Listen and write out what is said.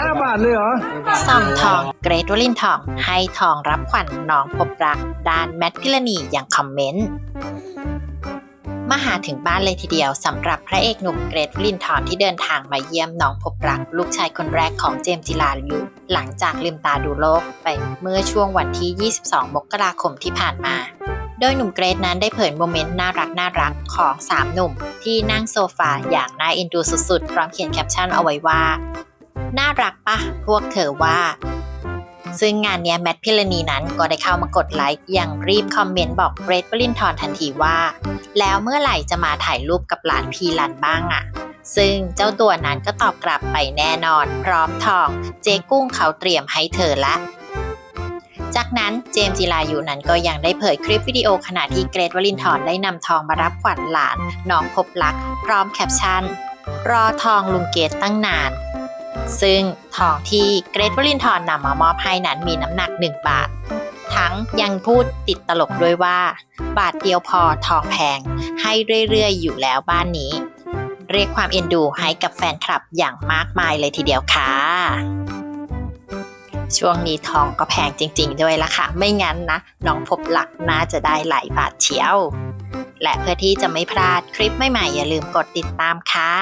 ห้าบาทเลยเหรอส่องทองเกรทวลินทอง ให้ทองรับขวัญน้องพบรักด้านแมทพิรณีอย่างคอมเมนต์มาหาถึงบ้านเลยทีเดียวสำหรับพระเอกหนุ่มเกรทวลินทร์ที่เดินทางมาเยี่ยมน้องพบรัก ลูกชายคนแรกของเจมจิลายุหลังจากลืมตาดูโลกไปเมื่อช่วงวันที่ 22 มกราคมที่ผ่านมา โดยหนุ่มเกรทนั้นได้เผยโมเมนต์น่ารักน่ารักของ3หนุ่ม ที่นั่งโซฟาอย่างน่าเอ็นดูสุดๆ พร้อมเขียนแคปชั่นเอาไว้ว่า น่ารักปะพวกเธอว่า ซึ่งงานนี้แมทพิรณีนั้นก็ได้เข้ามากดไลค์อย่างรีบคอมเมนต์บอกเกรทวลินทร์ทันทีว่า แล้วเมื่อไหร่จะมาถ่ายรูปกับหลานพีรันบ้างอะ่ะซึ่งเจ้าตัวนั้นก็ตอบกลับไปแน่นอน พร้อมทอง เจกุ้งเขาเตรียมให้เธอละ จากนั้นเจมส์จิรายุนั้นก็ยังได้เผยคลิปวิดีโอขณะที่เกรทวลินทร์ได้นำทองมารับขวัญหลานน้องพบรัก พร้อมแคปชั่น รอทองลุงเกตตั้งนาน ซึ่งทองที่เกรทวลินทร์นำมามอบให้นั้นมีน้ำหนัก 1 บาท ทั้งยังพูดติดตลกด้วยว่า บาทเดียวพอทองแพง ให้เรื่อยๆ อยู่แล้วบ้านนี้ เรียกความเอ็นดูให้กับแฟนคลับอย่างมากมายเลยทีเดียวค่ะ ช่วงนี้ทองก็แพงจริง ๆ ด้วยละค่ะ ไม่งั้นนะน้องพบหลักน่าจะได้หลายบาทเชียว และเพื่อที่จะไม่พลาดคลิปใหม่ๆอย่าลืมกดติดตามค่ะ